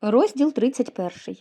Розділ 31.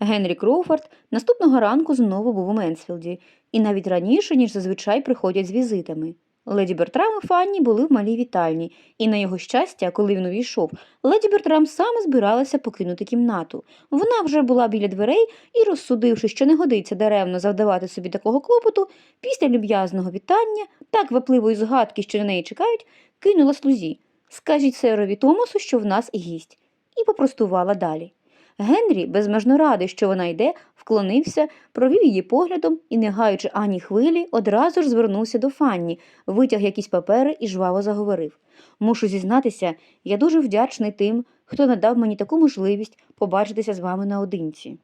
Генрі Кроуфорд наступного ранку знову був у Менсфілді, і навіть раніше, ніж зазвичай приходять з візитами. Леді Бертрам і Фанні були в малій вітальні, і на його щастя, коли він увійшов, леді Бертрам саме збиралася покинути кімнату. Вона вже була біля дверей і, розсудивши, що не годиться даремно завдавати собі такого клопоту, після люб'язного вітання, так випливої згадки, що на неї чекають, кинула слузі. Скажіть серові Томасу, що в нас гість і попростувала далі. Генрі, безмежно радий, що вона йде, вклонився, провів її поглядом і, не гаючи ані хвилі, одразу ж звернувся до Фанні, витяг якісь папери і жваво заговорив. Мушу зізнатися, я дуже вдячний тим, хто надав мені таку можливість побачитися з вами наодинці.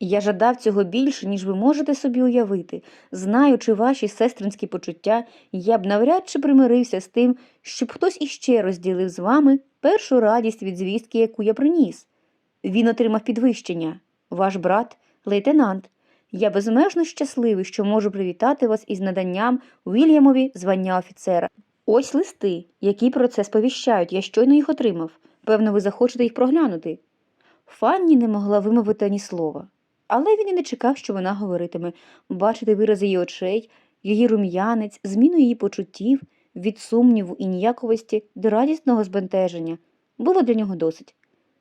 Я жадав цього більше, ніж ви можете собі уявити. Знаючи ваші сестринські почуття, я б навряд чи примирився з тим, щоб хтось іще розділив з вами першу радість від звістки, яку я приніс. Він отримав підвищення. Ваш брат, лейтенант. Я безмежно щасливий, що можу привітати вас із наданням Уільямові звання офіцера. Ось листи, які про це сповіщають, я щойно їх отримав. Певно, ви захочете їх проглянути. Фанні не могла вимовити ані слова, але він і не чекав, що вона говоритиме, бачити вирази її очей, її рум'янець, зміну її почуттів, від сумніву і ніяковості до радісного збентеження. Було для нього досить.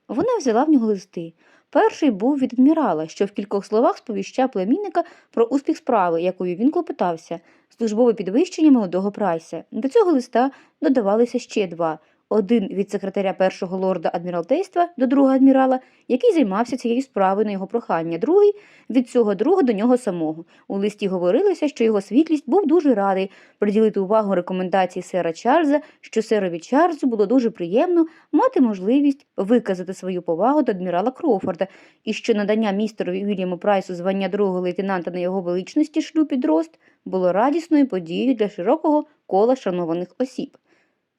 Вона взяла в нього листи. Перший був від адмірала, що в кількох словах сповіщав племінника про успіх справи, якою він клопотався, службове підвищення молодого прайса. До цього листа додавалися ще два. Один від секретаря першого лорда адміралтейства до другого адмірала, який займався цією справою на його прохання, другий від цього друга до нього самого. У листі говорилося, що його світлість був дуже радий приділити увагу рекомендації сера Чарльза, що серові Чарльзу було дуже приємно мати можливість виказати свою повагу до адмірала Кроуфорда, і що надання містерові Вільяму Прайсу звання другого лейтенанта на його величності шлюб дрозд було радісною подією для широкого кола шанованих осіб.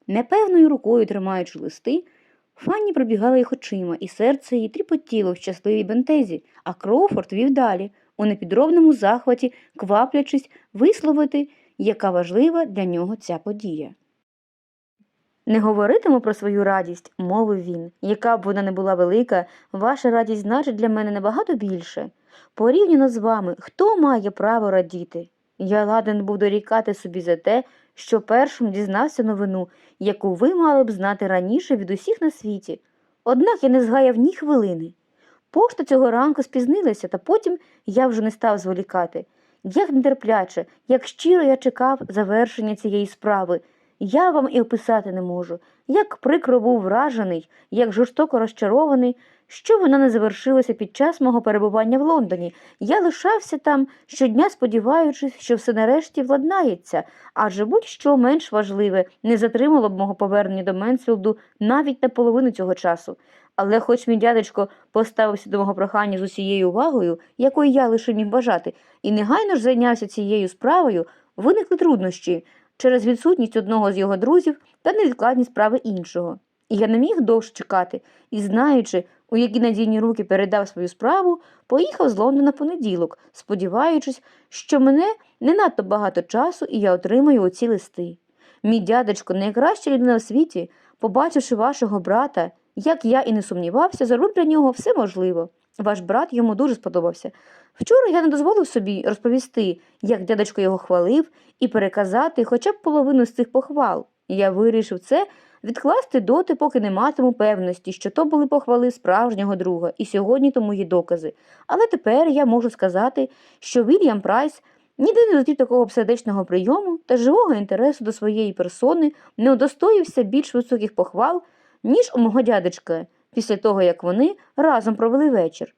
Непевною рукою тримаючи листи, Фанні пробігала їх очима, і серце її тріпотіло в щасливій бентезі, а Кроуфорд вів далі, у непідробному захваті, кваплячись висловити, яка важлива для нього ця подія. Не говоритиму про свою радість, мовив він, яка б вона не була велика, ваша радість значить для мене набагато більше. Порівняно з вами, хто має право радіти? Я ладен був дорікати собі за те, що першим дізнався новину, яку ви мали б знати раніше від усіх на світі. Однак я не згаяв ні хвилини. Пошта цього ранку спізнилася, та потім я вже не став зволікати. Як нетерпляче, як щиро я чекав завершення цієї справи, я вам і описати не можу, як прикро був вражений, як жорстоко розчарований, що вона не завершилася під час мого перебування в Лондоні. Я лишався там щодня, сподіваючись, що все нарешті владнається, адже будь-що менш важливе не затримало б мого повернення до Менсфілду навіть на половину цього часу. Але хоч мій дядечко поставився до мого прохання з усією увагою, якої я лише міг бажати, і негайно ж зайнявся цією справою, виникли труднощі через відсутність одного з його друзів та невідкладність справи іншого. І я не міг довше чекати, і, знаючи, у які надійні руки передав свою справу, поїхав з Лондона понеділок, сподіваючись, що мене не надто багато часу, і я отримаю оці листи. Мій дядечко, найкраща людина в світі, побачивши вашого брата, як я і не сумнівався, зробив для нього все можливо. Ваш брат йому дуже сподобався. Вчора я не дозволив собі розповісти, як дядечко його хвалив, і переказати хоча б половину з цих похвал. Я вирішив це відкласти доти, поки не матиму певності, що то були похвали справжнього друга, і сьогодні тому є докази. Але тепер я можу сказати, що Вільям Прайс ніде не зустрів такого сердечного прийому та живого інтересу до своєї персони не удостоївся більш високих похвал, ніж у мого дядечка, після того, як вони разом провели вечір.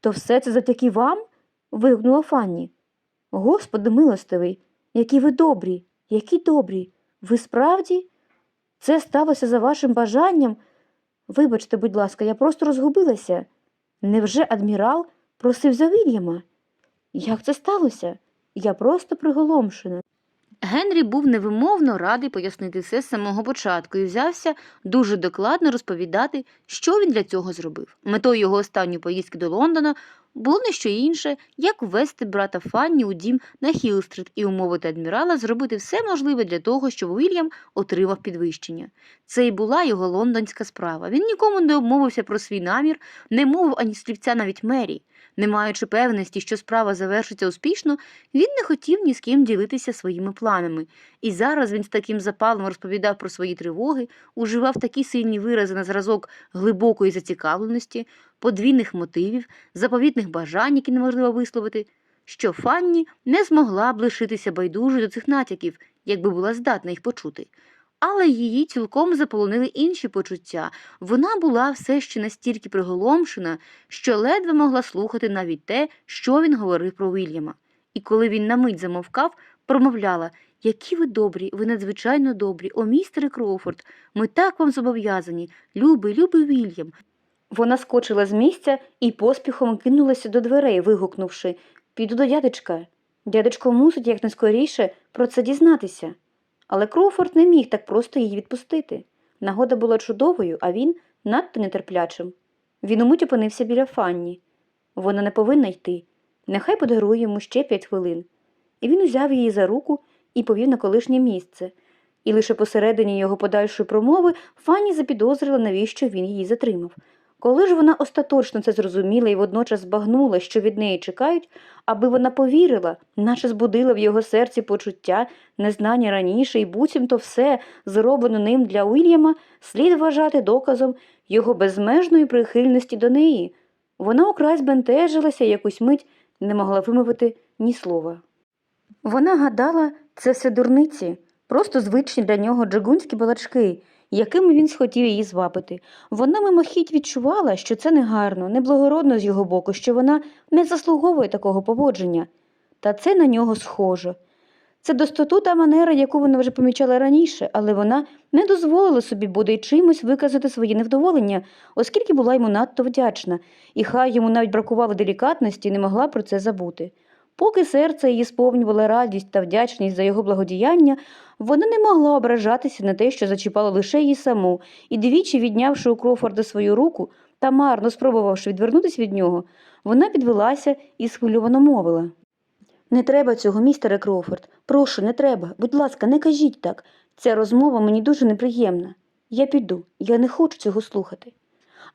То все це завдяки вам? вигукнула Фанні. Господи милостивий, які ви добрі, які добрі. Ви справді? Це сталося за вашим бажанням? Вибачте, будь ласка, я просто розгубилася. Невже адмірал просив за Вільяма? Як це сталося? Я просто приголомшена. Генрі був невимовно радий пояснити все з самого початку і взявся дуже докладно розповідати, що він для цього зробив. Метою його останньої поїздки до Лондона було не що інше, як ввести брата Фанні у дім на Хілстрит і умовити адмірала зробити все можливе для того, щоб Уільям отримав підвищення. Це і була його лондонська справа. Він нікому не обмовився про свій намір, не мовив ані слівця навіть мері. Не маючи певності, що справа завершиться успішно, він не хотів ні з ким ділитися своїми планами. І зараз він з таким запалом розповідав про свої тривоги, уживав такі сильні вирази на зразок глибокої зацікавленості, подвійних мотивів, заповітних бажань, які неможливо висловити, що Фанні не змогла б лишитися байдужою до цих натяків, якби була здатна їх почути. Але її цілком заполонили інші почуття. Вона була все ще настільки приголомшена, що ледве могла слухати навіть те, що він говорив про Вільяма. І коли він на мить замовкав, промовляла Які ви добрі, ви надзвичайно добрі, о містере Кроуфорд, ми так вам зобов'язані, любий, любий Вільям. Вона скочила з місця і поспіхом кинулася до дверей, вигукнувши Піду до дядечка. Дядечко мусить якнайскоріше про це дізнатися. Але Кроуфорд не міг так просто її відпустити. Нагода була чудовою, а він надто нетерплячим. Він умить опинився біля Фанні. Вона не повинна йти. Нехай подарує йому ще п'ять хвилин. І він узяв її за руку і повів на колишнє місце. І лише посередині його подальшої промови Фанні запідозрила, навіщо він її затримав. Коли ж вона остаточно це зрозуміла і водночас збагнула, що від неї чекають, аби вона повірила, наче збудила в його серці почуття, незнання раніше, і буцімто все, зроблено ним для Уільяма, слід вважати доказом його безмежної прихильності до неї. Вона окрай збентежилася і якусь мить не могла вимовити ні слова. Вона гадала, це все дурниці, просто звичні для нього джигунські балачки, якими він схотів її звабити. Вона мимохідь відчувала, що це негарно, неблагородно з його боку, що вона не заслуговує такого поводження. Та це на нього схоже. Це достоту та манера, яку вона вже помічала раніше, але вона не дозволила собі буде чимось виказати своє невдоволення, оскільки була йому надто вдячна, і хай йому навіть бракувало делікатності, не могла про це забути. Поки серце її сповнювала радість та вдячність за його благодіяння, вона не могла ображатися на те, що зачіпало лише її саму, і двічі, віднявши у Крофорда свою руку та марно спробувавши відвернутися від нього, вона підвелася і схвильовано мовила. Не треба цього, містере Кроуфорд. Прошу, не треба. Будь ласка, не кажіть так. Ця розмова мені дуже неприємна. Я піду, я не хочу цього слухати.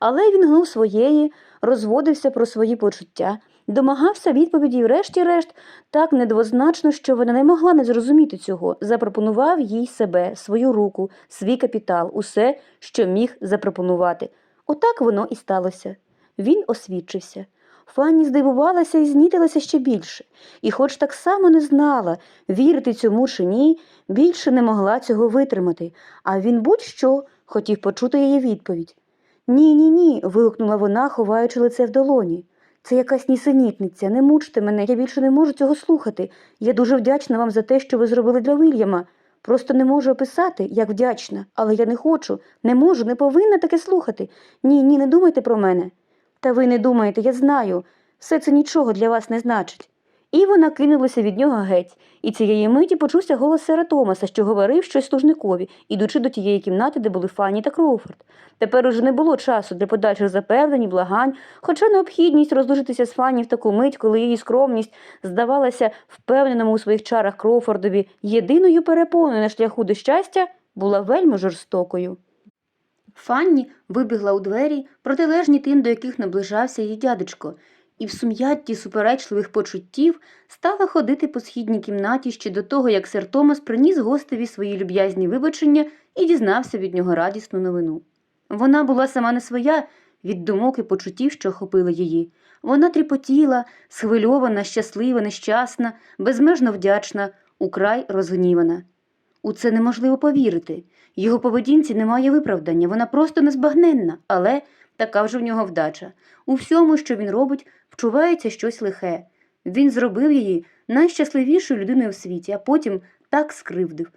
Але він гнув своєї, розводився про свої почуття, домагався відповіді врешті-решт так недвозначно, що вона не могла не зрозуміти цього, запропонував їй себе, свою руку, свій капітал, усе, що міг запропонувати. Отак воно і сталося. Він освідчився. Фанні здивувалася і знітилася ще більше, і, хоч так само не знала, вірити цьому чи ні, більше не могла цього витримати, а він будь-що хотів почути її відповідь. Ні, ні, ні. вигукнула вона, ховаючи лице в долоні. Це якась нісенітниця, не мучте мене, я більше не можу цього слухати. Я дуже вдячна вам за те, що ви зробили для Вільяма. Просто не можу описати, як вдячна, але я не хочу, не можу, не повинна таке слухати. Ні, ні, не думайте про мене. Та ви не думаєте, я знаю, все це нічого для вас не значить. І вона кинулася від нього геть, і цієї миті почувся голос сера Томаса, що говорив щось служникові, ідучи до тієї кімнати, де були Фанні та Кроуфорд. Тепер уже не було часу для подальших запевнень, і благань, хоча необхідність розлучитися з Фанні в таку мить, коли її скромність здавалася впевненому у своїх чарах Кроуфордові єдиною перепоною на шляху до щастя, була вельми жорстокою. Фанні вибігла у двері, протилежні тим, до яких наближався її дядечко, і в сум'ятті суперечливих почуттів стала ходити по східній кімнаті ще до того, як сер Томас приніс гостеві свої люб'язні вибачення і дізнався від нього радісну новину. Вона була сама не своя від думок і почуттів, що охопили її. Вона тріпотіла, схвильована, щаслива, нещасна, безмежно вдячна, украй розгнівана. У це неможливо повірити. Його поведінці немає виправдання, вона просто незбагненна, але така вже в нього вдача. У всьому, що він робить, вчувається щось лихе. Він зробив її найщасливішою людиною в світі, а потім так скривдив.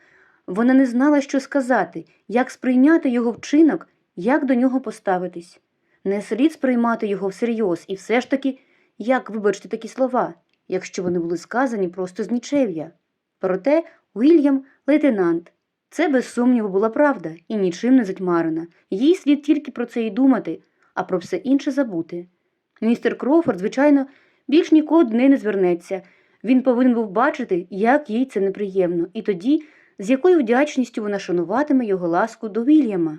Вона не знала, що сказати, як сприйняти його вчинок, як до нього поставитись. Не слід сприймати його всерйоз, і все ж таки, як вибачте такі слова, якщо вони були сказані просто з нічев'я. Проте Уільям лейтенант. Це, без сумніву, була правда і нічим не затьмарена. Їй слід тільки про це й думати, а про все інше забути. Містер Кроуфорд, звичайно, більш ніколи до неї не звернеться. Він повинен був бачити, як їй це неприємно, і тоді, з якою вдячністю вона шануватиме його ласку до Вільяма.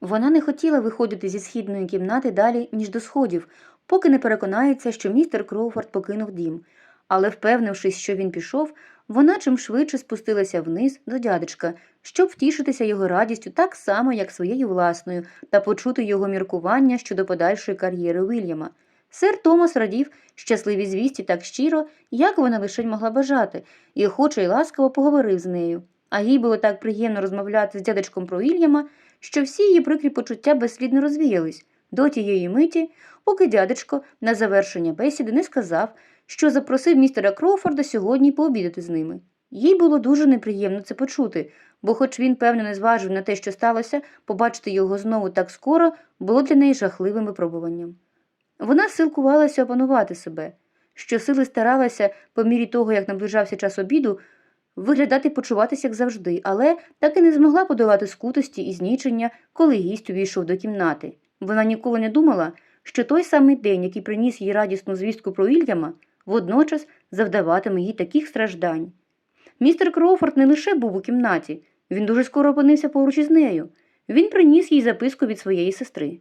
Вона не хотіла виходити зі східної кімнати далі, ніж до сходів, поки не переконається, що містер Кроуфорд покинув дім. Але, впевнившись, що він пішов, вона чим швидше спустилася вниз до дядечка, щоб втішитися його радістю так само, як своєю власною, та почути його міркування щодо подальшої кар'єри Вільяма. Сер Томас радів щасливій звісті так щиро, як вона лише могла бажати, і охоче й ласкаво поговорив з нею. А їй було так приємно розмовляти з дядечком про Вільяма, що всі її прикрі почуття безслідно розвіялись до тієї миті, поки дядечко на завершення бесіди не сказав, що запросив містера Кроуфорда сьогодні пообідати з ними. Їй було дуже неприємно це почути, бо, хоч він, певно, не зважив на те, що сталося, побачити його знову так скоро було для неї жахливим випробуванням. Вона силкувалася опанувати себе, щосили старалася, по мірі того, як наближався час обіду, виглядати почуватися, як завжди, але так і не змогла подолати скутості і знічення, коли гість увійшов до кімнати. Вона ніколи не думала, що той самий день, який приніс їй радісну звістку про Ільяма, водночас завдаватиме їй таких страждань. Містер Кроуфорд не лише був у кімнаті, він дуже скоро опинився поруч із нею. Він приніс їй записку від своєї сестри.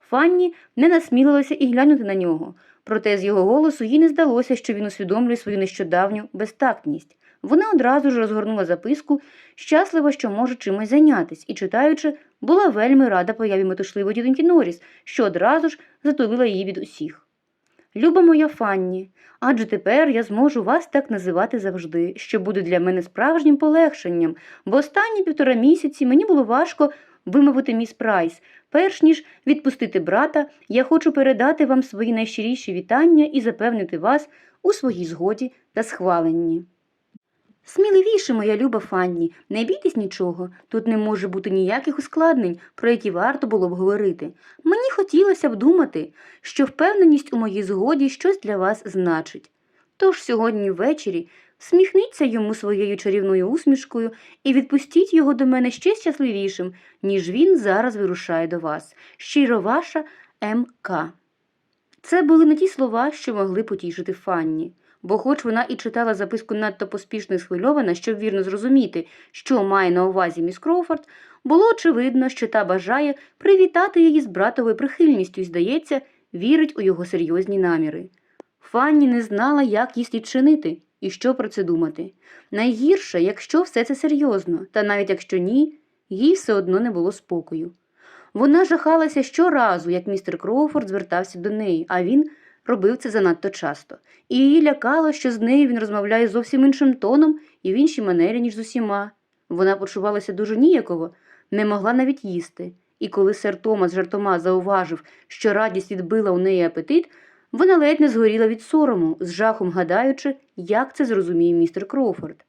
Фанні не насмілилася і глянути на нього, проте з його голосу їй не здалося, що він усвідомлює свою нещодавню безтактність. Вона одразу ж розгорнула записку, щаслива, що може чимось зайнятись, і, читаючи, була вельми рада появі метушливої тітоньки Норріс, що одразу ж затулила її від усіх. Люба моя Фанні, адже тепер я зможу вас так називати завжди, що буде для мене справжнім полегшенням, бо останні півтора місяці мені було важко вимовити міс Прайс. Перш ніж відпустити брата, я хочу передати вам свої найщиріші вітання і запевнити вас у своїй згоді та схваленні. Сміливіше, моя люба Фанні, не бійтесь нічого, тут не може бути ніяких ускладнень, про які варто було б говорити. Мені хотілося б думати, що впевненість у моїй згоді щось для вас значить. Тож сьогодні ввечері всміхніться йому своєю чарівною усмішкою і відпустіть його до мене ще щасливішим, ніж він зараз вирушає до вас. Щиро ваша М.К. Це були не ті слова, що могли потішити Фанні бо, хоч вона і читала записку надто поспішно і схвильована, щоб вірно зрозуміти, що має на увазі міс Кроуфорд, було очевидно, що та бажає привітати її з братовою прихильністю і, здається, вірить у його серйозні наміри. Фанні не знала, як їй слід чинити і що про це думати. Найгірше, якщо все це серйозно, та навіть якщо ні, їй все одно не було спокою. Вона жахалася щоразу, як містер Кроуфорд звертався до неї, а він робив це занадто часто, і її лякало, що з нею він розмовляє зовсім іншим тоном і в іншій манері, ніж з усіма. Вона почувалася дуже ніяково, не могла навіть їсти, і коли сер Томас жартома зауважив, що радість відбила у неї апетит, вона ледь не згоріла від сорому, з жахом гадаючи, як це зрозуміє містер Кроуфорд.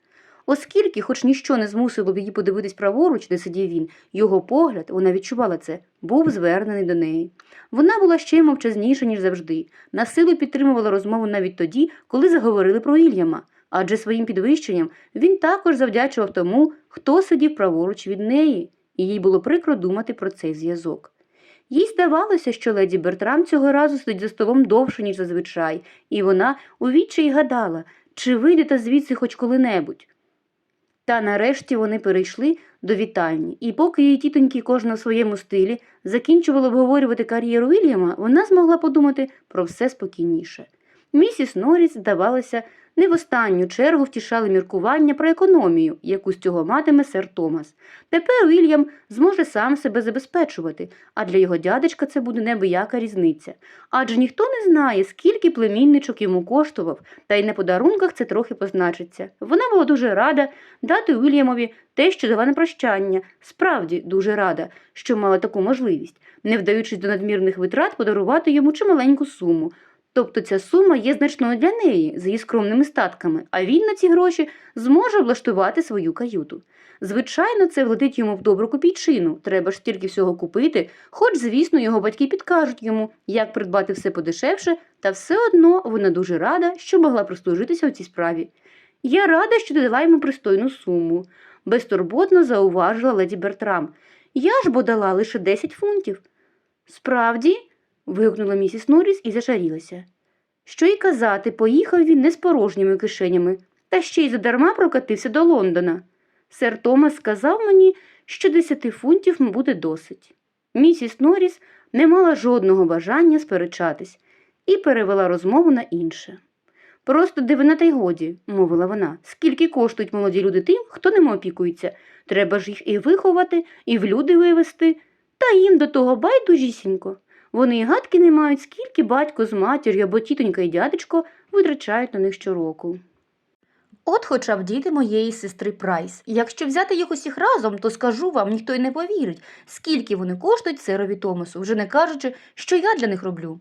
Оскільки, хоч ніщо не змусило б її подивитись праворуч, де сидів він, його погляд, вона відчувала це, був звернений до неї. Вона була ще й мовчазніша, ніж завжди, на силу підтримувала розмову навіть тоді, коли заговорили про Ільяма, адже своїм підвищенням він також завдячував тому, хто сидів праворуч від неї, і їй було прикро думати про цей зв'язок. Їй здавалося, що леді Бертрам цього разу сидить за столом довше, ніж зазвичай, і вона у відчаї гадала, чи вийде та звідси хоч коли-небудь. Та нарешті вони перейшли до вітальні, і поки її тітоньки кожна в своєму стилі закінчували обговорювати кар'єру Вільяма, вона змогла подумати про все спокійніше. Місіс Норріс, здавалося, не в останню чергу втішали міркування про економію, яку з цього матиме сер Томас. Тепер Вільям зможе сам себе забезпечувати, а для його дядечка це буде небияка різниця. Адже ніхто не знає, скільки племінничок йому коштував, та й на подарунках це трохи позначиться. Вона була дуже рада дати Вільямові те, що дала на прощання, справді дуже рада, що мала таку можливість, не вдаючись до надмірних витрат, подарувати йому чималеньку суму. Тобто ця сума є значною для неї з її скромними статками, а він на ці гроші зможе облаштувати свою каюту. Звичайно, це влетить йому в добру копійчину, треба ж стільки всього купити, хоч, звісно, його батьки підкажуть йому, як придбати все подешевше, та все одно вона дуже рада, що могла прислужитися у цій справі. Я рада, що ти дала йому пристойну суму, безтурботно зауважила леді Бертрам. Я ж бо дала лише 10 фунтів. Справді, вигукнула місіс Норріс і зашарілася. Що й казати, поїхав він не з порожніми кишенями, та ще й задарма прокатився до Лондона. Сер Томас сказав мені, що десяти фунтів буде досить. Місіс Норріс не мала жодного бажання сперечатись і перевела розмову на інше. Просто дивина та й годі, мовила вона. Скільки коштують молоді люди тим, хто ними опікується. Треба ж їх і виховати, і в люди вивести, та їм до того байдужісінько. Вони й гадки не мають, скільки батько з матір'ю або тітонька і дядечко витрачають на них щороку. От хоча б діти моєї сестри Прайс. Якщо взяти їх усіх разом, то скажу вам, ніхто й не повірить, скільки вони коштують сирові Томасу, вже не кажучи, що я для них роблю.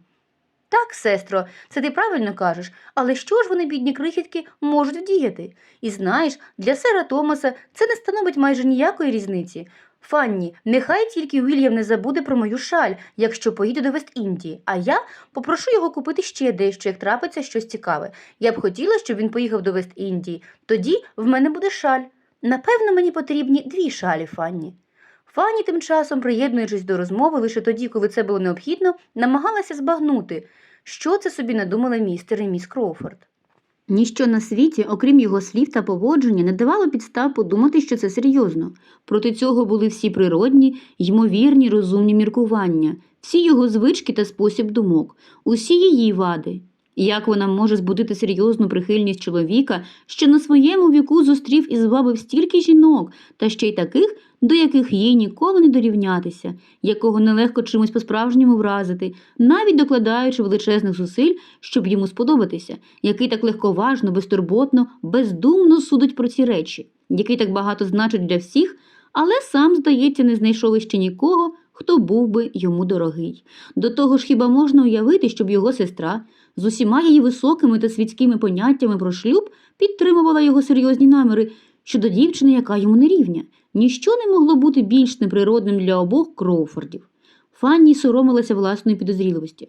Так, сестро, це ти правильно кажеш, але що ж вони, бідні крихітки, можуть вдіяти? І знаєш, для сера Томаса це не становить майже ніякої різниці. Фанні, нехай тільки Уільям не забуде про мою шаль, якщо поїде до Вест-Індії, а я попрошу його купити ще дещо, як трапиться щось цікаве. Я б хотіла, щоб він поїхав до Вест-Індії. Тоді в мене буде шаль. Напевно, мені потрібні дві шалі, Фанні. Фанні тим часом, приєднуючись до розмови лише тоді, коли це було необхідно, намагалася збагнути, що це собі надумали містер і міс Кроуфорд. Ніщо на світі, окрім його слів та поводження, не давало підстав подумати, що це серйозно. Проти цього були всі природні, ймовірні, розумні міркування, всі його звички та спосіб думок, усі її вади. Як вона може збудити серйозну прихильність чоловіка, що на своєму віку зустрів і звабив стільки жінок, та ще й таких, до яких їй ніколи не дорівнятися, якого нелегко чимось по-справжньому вразити, навіть докладаючи величезних зусиль, щоб йому сподобатися, який так легковажно, безтурботно, бездумно судить про ці речі, який так багато значить для всіх, але сам, здається, не знайшов іще нікого, хто був би йому дорогий. До того ж, хіба можна уявити, щоб його сестра з усіма її високими та світськими поняттями про шлюб підтримувала його серйозні наміри щодо дівчини, яка йому не рівня. Ніщо не могло бути більш неприродним для обох Кроуфордів. Фанні соромилася власної підозріливості.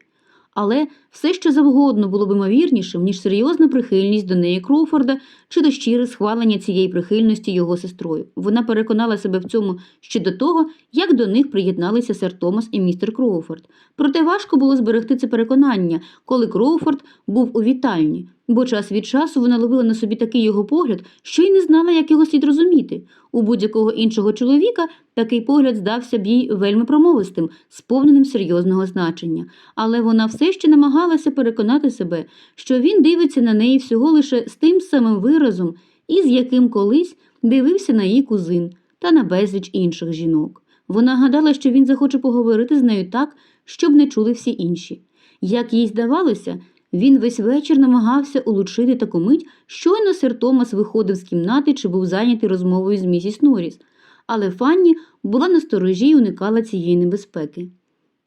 Але все що завгодно було б ймовірнішим, ніж серйозна прихильність до неї Кроуфорда чи до щире схвалення цієї прихильності його сестрою. Вона переконала себе в цьому ще до того, як до них приєдналися сер Томас і містер Кроуфорд. Проте важко було зберегти це переконання, коли Кроуфорд був у вітальні, бо час від часу вона ловила на собі такий його погляд, що й не знала, як його слід розуміти. У будь-якого іншого чоловіка такий погляд здався б їй вельми промовистим, сповненим серйозного значення. Але вона все ще намагалася переконати себе, що він дивиться на неї всього лише з тим самим виразом, із яким колись дивився на її кузин та на безліч інших жінок. Вона гадала, що він захоче поговорити з нею так, щоб не чули всі інші. Як їй здавалося, він весь вечір намагався улучшити таку мить, щойно сер Томас виходив з кімнати чи був зайнятий розмовою з місіс Норріс. Але Фанні була на сторожі й уникала цієї небезпеки.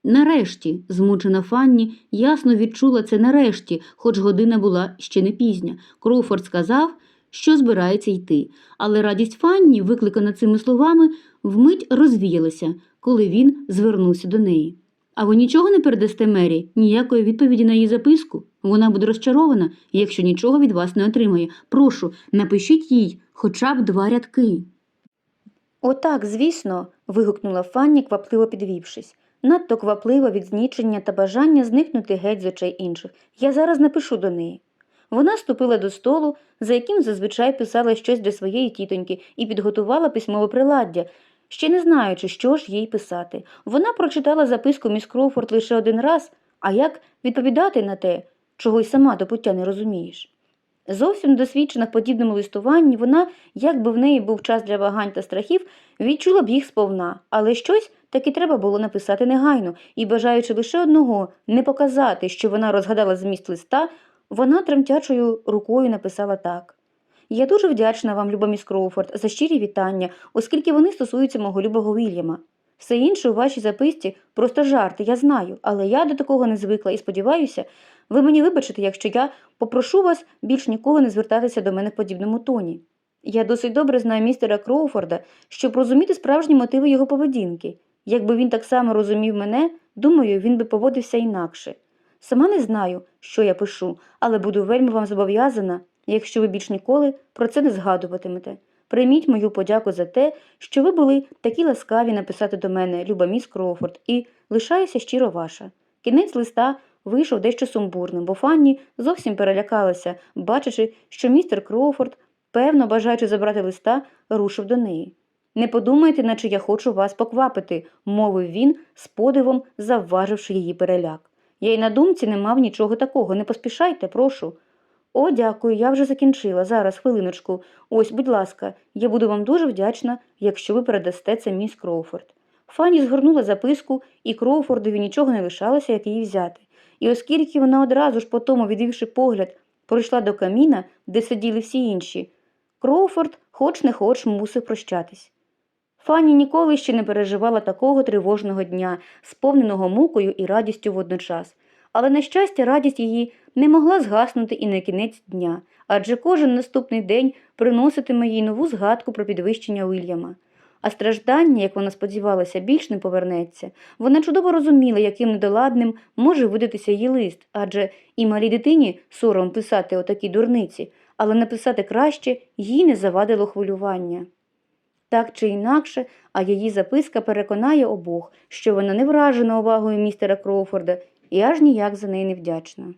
Нарешті, змучена Фанні, ясно відчула це нарешті, хоч година була ще не пізня. Кроуфорд сказав, що збирається йти, але радість Фанні, викликана цими словами, вмить розвіялася, коли він звернувся до неї. А ви нічого не передасте Мері, ніякої відповіді на її записку? Вона буде розчарована, якщо нічого від вас не отримає. Прошу, напишіть їй хоча б два рядки. Отак, звісно, вигукнула Фанні, квапливо підвівшись. Надто квапливо від знічення та бажання зникнути геть з очей інших. Я зараз напишу до неї. Вона ступила до столу, за яким зазвичай писала щось для своєї тітоньки, і підготувала письмове приладдя, ще не знаючи, що ж їй писати. Вона прочитала записку міс Кроуфорд лише один раз, а як відповідати на те, чого й сама до пуття не розумієш. Зовсім досвідчена в подібному листуванні, вона, якби в неї був час для вагань та страхів, відчула б їх сповна, але щось таки треба було написати негайно, і, бажаючи лише одного не показати, що вона розгадала зміст листа, вона тремтячою рукою написала так. Я дуже вдячна вам, люба міс Кроуфорд, за щирі вітання, оскільки вони стосуються мого любого Вільяма. Все інше у вашій записці просто жарти, я знаю, але я до такого не звикла і сподіваюся, ви мені вибачите, якщо я попрошу вас більш ніколи не звертатися до мене в подібному тоні. Я досить добре знаю містера Кроуфорда, щоб розуміти справжні мотиви його поведінки. Якби він так само розумів мене, думаю, він би поводився інакше. Сама не знаю, що я пишу, але буду вельми вам зобов'язана, якщо ви більш ніколи про це не згадуватимете. Прийміть мою подяку за те, що ви були такі ласкаві написати до мене, люба міс Кроуфорд, і лишаюся щиро ваша. Кінець листа вийшов дещо сумбурним, бо Фанні зовсім перелякалася, бачачи, що містер Кроуфорд, певно бажаючи забрати листа, рушив до неї. Не подумайте, наче я хочу вас поквапити, мовив він, з подивом завваживши її переляк. Я й на думці не мав нічого такого. Не поспішайте, прошу. О, дякую, я вже закінчила. Зараз, хвилиночку. Ось, будь ласка, я буду вам дуже вдячна, якщо ви передасте це міс Кроуфорд. Фанні згорнула записку, і Кроуфордові нічого не лишалося, як її взяти. І оскільки вона одразу ж по тому, відвівши погляд, пройшла до каміна, де сиділи всі інші, Кроуфорд, хоч не хоч, мусив прощатись. Фанні ніколи ще не переживала такого тривожного дня, сповненого мукою і радістю водночас. Але, на щастя, радість її не могла згаснути і на кінець дня, адже кожен наступний день приноситиме їй нову згадку про підвищення Уільяма. А страждання, як вона сподівалася, більш не повернеться. Вона чудово розуміла, яким недоладним може видатися її лист, адже і малій дитині сором писати отакі дурниці, але написати краще їй не завадило хвилювання. Так чи інакше, а її записка переконає обох, що вона не вражена увагою містера Кроуфорда і аж ніяк за неї не вдячна.